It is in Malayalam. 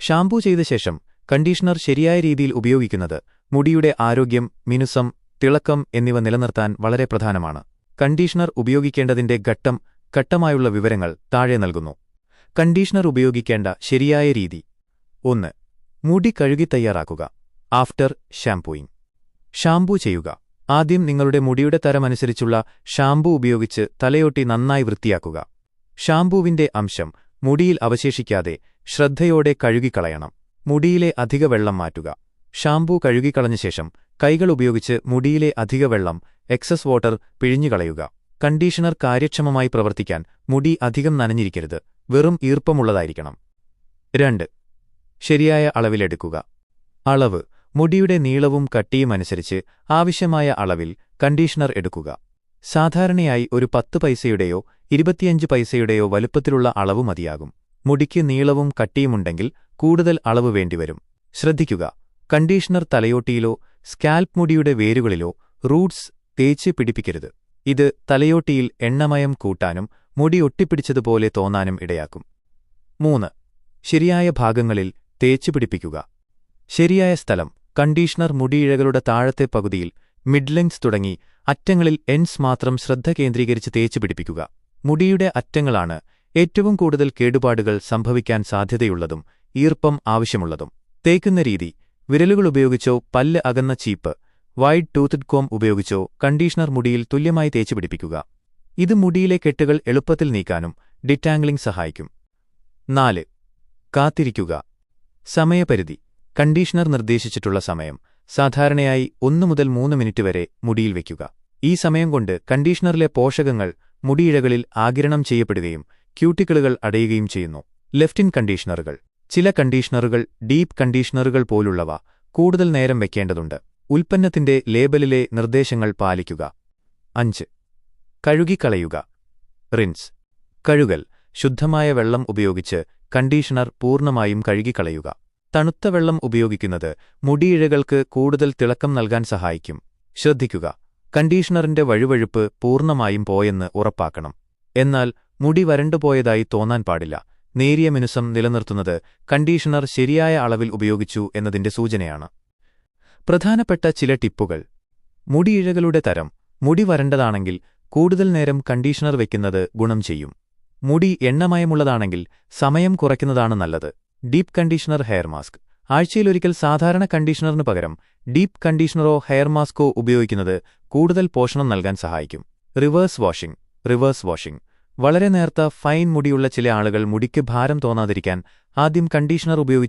ഷാംപൂ ചെയ്ത ശേഷം കണ്ടീഷണർ ശരിയായ രീതിയിൽ ഉപയോഗിക്കുന്നത് മുടിയുടെ ആരോഗ്യം മിനുസം തിളക്കം എന്നിവ നിലനിർത്താൻ വളരെ പ്രധാനമാണ്. കണ്ടീഷണർ ഉപയോഗിക്കേണ്ടതിന്റെ ഘട്ടം ഘട്ടമായുള്ള വിവരങ്ങൾ താഴെ നൽകുന്നു. കണ്ടീഷണർ ഉപയോഗിക്കേണ്ട ശരിയായ രീതി. ഒന്ന് മുടി കഴുകി തയ്യാറാക്കുക. After shampooing. ഷാംപൂ ചെയ്യുക. ആദ്യം നിങ്ങളുടെ മുടിയുടെ തരമനുസരിച്ചുള്ള ഷാംപൂ ഉപയോഗിച്ച് തലയോട്ടി നന്നായി വൃത്തിയാക്കുക. ഷാംപൂവിന്റെ അംശം മുടിയിൽ അവശേഷിക്കാതെ ശ്രദ്ധയോടെ കഴുകിക്കളയണം. മുടിയിലെ അധിക വെള്ളം മാറ്റുക. ഷാംപൂ കഴുകിക്കളഞ്ഞ ശേഷം കൈകൾ ഉപയോഗിച്ച് മുടിയിലെ അധിക വെള്ളം എക്സസ് വാട്ടർ പിഴിഞ്ഞുകളയുക. കണ്ടീഷണർ കാര്യക്ഷമമായി പ്രവർത്തിക്കാൻ മുടി അധികം നനഞ്ഞിരിക്കരുത്. വെറും ഈർപ്പമുള്ളതായിരിക്കണം. രണ്ട്. ശരിയായ അളവിലെടുക്കുക. അളവ്. മുടിയുടെ നീളവും കട്ടിയും അനുസരിച്ച് ആവശ്യമായ അളവിൽ കണ്ടീഷണർ എടുക്കുക. സാധാരണയായി ഒരു പത്ത് പൈസയുടെയോ ഇരുപത്തിയഞ്ച് പൈസയുടെയോ വലുപ്പത്തിലുള്ള അളവ് മതിയാകും. മുടിക്ക് നീളവും കട്ടിയുമുണ്ടെങ്കിൽ കൂടുതൽ അളവ് വേണ്ടിവരും. ശ്രദ്ധിക്കുക. കണ്ടീഷണർ തലയോട്ടിയിലോ സ്കാൽപ് മുടിയുടെ വേരുകളിലോ റൂട്ട്സ് തേച്ച് പിടിപ്പിക്കരുത്. ഇത് തലയോട്ടിയിൽ എണ്ണമയം കൂട്ടാനും മുടി ഒട്ടിപ്പിടിച്ചതുപോലെ തോന്നാനും ഇടയാക്കും. മൂന്ന്. ശരിയായ ഭാഗങ്ങളിൽ തേച്ചു പിടിപ്പിക്കുക. ശരിയായ സ്ഥലം കണ്ടീഷണർ മുടിയിഴകളുടെ താഴത്തെ പകുതിയിൽ മിഡ്ലെങ്സ് തുടങ്ങി അറ്റങ്ങളിൽ എൻസ് മാത്രം ശ്രദ്ധ കേന്ദ്രീകരിച്ച് തേച്ചു പിടിപ്പിക്കുക. മുടിയുടെ അറ്റങ്ങളാണ് ഏറ്റവും കൂടുതൽ കേടുപാടുകൾ സംഭവിക്കാൻ സാധ്യതയുള്ളതും ഈർപ്പം ആവശ്യമുള്ളതും. തേക്കുന്ന രീതി വിരലുകൾ ഉപയോഗിച്ചോ പല്ല് അകന്ന ചീപ്പ് വൈഡ് ടൂത്ത് കോം ഉപയോഗിച്ചോ കണ്ടീഷണർ മുടിയിൽ തുല്യമായി തേച്ചു പിടിപ്പിക്കുക. ഇത് മുടിയിലെ കെട്ടുകൾ എളുപ്പത്തിൽ നീക്കാനും ഡിറ്റാംഗ്ലിംഗ് സഹായിക്കും. നാല് കാത്തിരിക്കുക. സമയപരിധി കണ്ടീഷണർ നിർദ്ദേശിച്ചിട്ടുള്ള സമയം സാധാരണയായി ഒന്നു മുതൽ മൂന്ന് മിനിറ്റ് വരെ മുടിയിൽ വയ്ക്കുക. ഈ സമയം കൊണ്ട് കണ്ടീഷണറിലെ പോഷകങ്ങൾ മുടിയിഴകളിൽ ആകിരണം ചെയ്യപ്പെടുകയും ക്യൂട്ടിക്കിളുകൾ അടയുകയും ചെയ്യുന്നു. ലെഫ്റ്റിൻ കണ്ടീഷണറുകൾ. ചില കണ്ടീഷണറുകൾ ഡീപ്പ് കണ്ടീഷണറുകൾ പോലുള്ളവ കൂടുതൽ നേരം വെക്കേണ്ടതുണ്ട്. ഉൽപ്പന്നത്തിന്റെ ലേബലിലെ നിർദ്ദേശങ്ങൾ പാലിക്കുക. അഞ്ച്. കഴുകിക്കളയുക. റിൻസ്. കഴുകൽ. ശുദ്ധമായ വെള്ളം ഉപയോഗിച്ച് കണ്ടീഷണർ പൂർണമായും കഴുകിക്കളയുക. തണുത്ത വെള്ളം ഉപയോഗിക്കുന്നത് മുടിയിഴകൾക്ക് കൂടുതൽ തിളക്കം നൽകാൻ സഹായിക്കും. ശ്രദ്ധിക്കുക. കണ്ടീഷണറിന്റെ വഴുവഴുപ്പ് പൂർണമായും പോയെന്ന് ഉറപ്പാക്കണം. എന്നാൽ മുടി വരണ്ടുപോയതായി തോന്നാൻ പാടില്ല. നേരിയ മിനുസം നിലനിർത്തുന്നത് കണ്ടീഷണർ ശരിയായ അളവിൽ ഉപയോഗിച്ചു എന്നതിന്റെ സൂചനയാണ്. പ്രധാനപ്പെട്ട ചില ടിപ്പുകൾ. മുടിയിഴകളുടെ തരം. മുടി വരണ്ടതാണെങ്കിൽ കൂടുതൽ നേരം കണ്ടീഷണർ വയ്ക്കുന്നത് ഗുണം ചെയ്യും. മുടി എണ്ണമയമുള്ളതാണെങ്കിൽ സമയം കുറയ്ക്കുന്നതാണ് നല്ലത്. Deep conditioner hair mask. ആഴ്ചയിലൊരിക്കൽ സാധാരണ കണ്ടീഷണറിനു പകരം ഡീപ് കണ്ടീഷണറോ ഹെയർ മാസ്കോ ഉപയോഗിക്കുന്നത് കൂടുതൽ പോഷണം നൽകാൻ സഹായിക്കും. Reverse washing reverse washing. വളരെ നേർത്ത ഫൈൻ മുടിയുള്ള ചില ആളുകൾ മുടിക്ക് ഭാരം തോന്നാതിരിക്കാൻ ആദ്യം കണ്ടീഷണർ ഉപയോഗിച്ച്